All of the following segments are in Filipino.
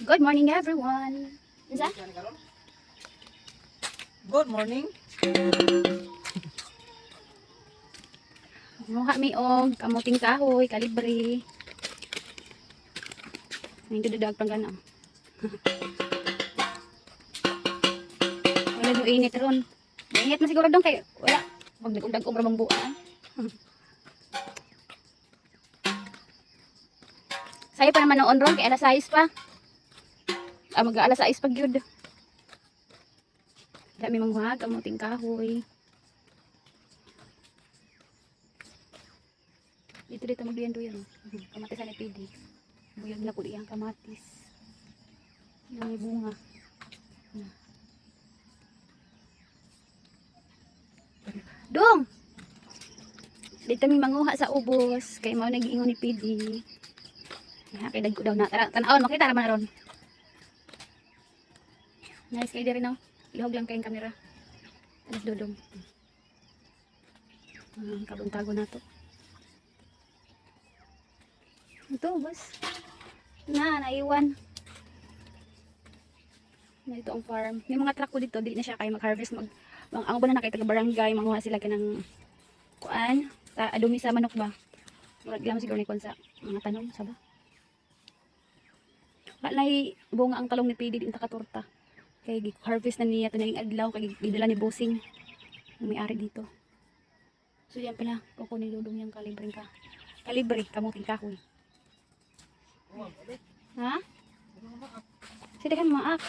Good morning everyone. Isa? Good morning. Muha mi og kamuting kahoy, kalibre. May dudag pang gana. Wala do init ron. Init na siguro dong kay wala. Pag nagundag og rabang buwan. Sayo pa naman noon ron kay alas 6 pa. Ah, mag alas 6 pag yun. Dami manghuhag, kamuting kahoy. Dito dito magduyan duyan. Oh. Kamatis sa pidi. Buyag na po diyang kamatis. Yung bunga. Dong! Dito may manguha sa ubos. Kay mao nag-iingon ni pidi. Ya, kay dagko daw na. Tara, tanawon, makita naman na ron. Nice kay diri no. Ihog lang kayong kamera. Alas dodong. Ang kabuntago na to. Ito, bas. Na, naiwan. Na ito ang farm. May mga truck ko dito, di na siya kayo mag-harvest. Mag, ang ang ba na nakita barangay, manguha sila ka ng kuan, ta, adumi sa manok ba? Murag lang siguro ni kon sa mga tanong, sa ba? Walay bunga ang talong ni PD din takatorta. Kay harvest na niya tuning adlaw kay gidala ni bossing. May-ari dito. So yan pala, kukunin dudong yung kalibre ka. Kalibre, kamuting kahoy. Ha? Sige kan maak.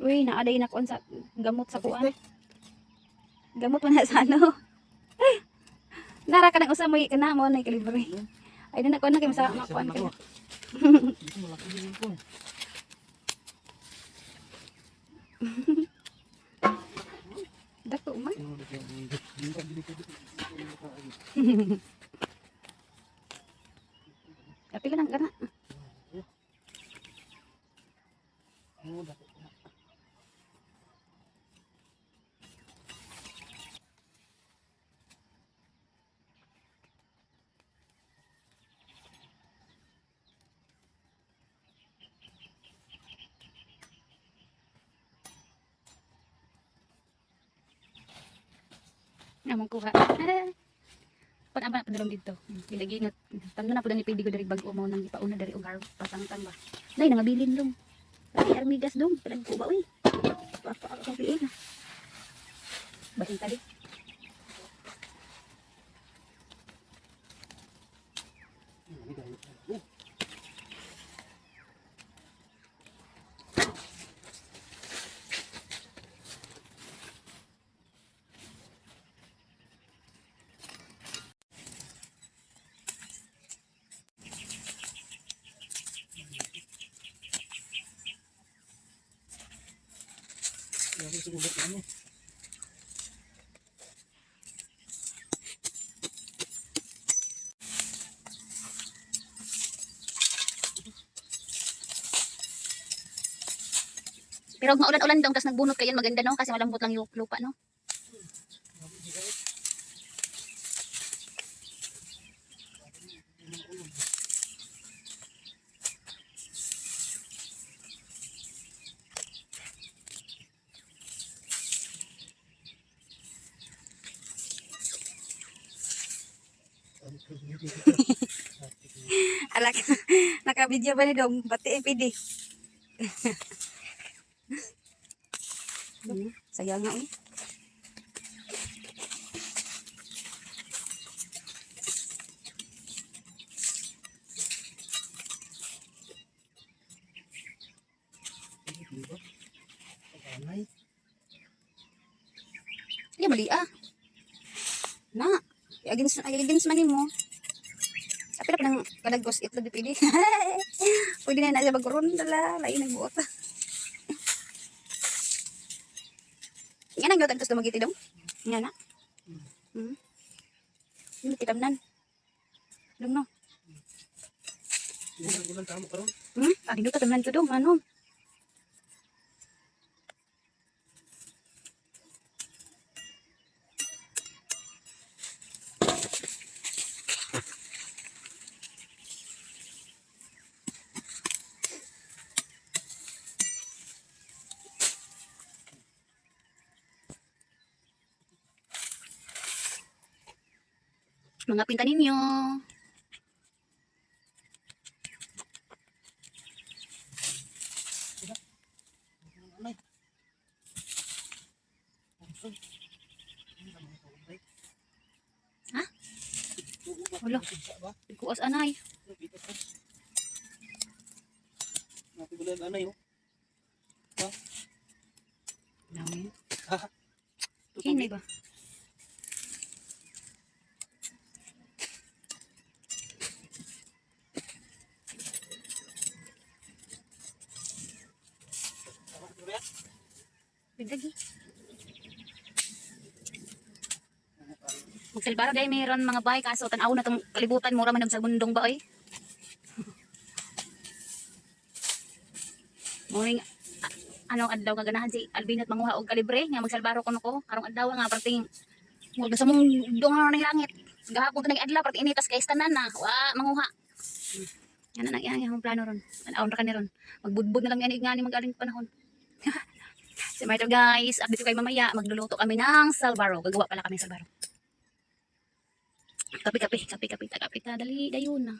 Uy, naaday na kuan sa gamot sa kuan. Gamot man na sa ano. Nara ka nang usa mo kana mo na kalibre. Ay na kuan na kay sa makuan ka. Kapila lang kana. Namang kuha. Pag ama na padulong dito. Gilaginot. Tando na po ni pidi ko dari bag mo nang ipauna dari og harv pasangtan ba. Nay nangabilin dong. Ay armigas dong. Talag ko ba uy. Papa ako piin. Bahin tadi. Pero kung maulan-ulan dong tapos nagbunot kayo maganda no kasi malambot lang yung lupa no. Alak, naka-video ba ni dong? Bati EPD. Hmm, Sayang nga eh. Iya mali ah. Na, against against man mo. Pinang kadagos itlog di pwede. na na siya magkuron dala, lain nagbuot. Yan ang lutan gusto magiti dong. Yan na. Hmm. Hindi kitamnan. Dong no. Hmm? Ah, dito tamnan to dong. Ano? Mga pinta ninyo. Ha? Wala. Kuas anay. Napibulan anay oh. Namin. Kini ba? Bigdagi. Magsalbaro dahil mayroon mga bahay kaso tanaw na tong kalibutan mura man sa bundong ba oy. Morning a- anong adlaw nga ganahan si Alvin at manguha og kalibre nga magsalbaro kuno ko karong adlaw nga parting mo sa mong dungaw ng langit. Gahapon tanang adlaw parting initas kay tanan na wa manguha. Yan na yan yung plano ron. Anaon ra kani ron. Magbudbud na lang yan nga ni magaling panahon. Si Marto guys, update ko kayo mamaya. Magluluto kami ng salbaro. Gagawa pala kami ng salbaro. Kapi, kapi, kapi, kapi, kapi, dali, dayon na.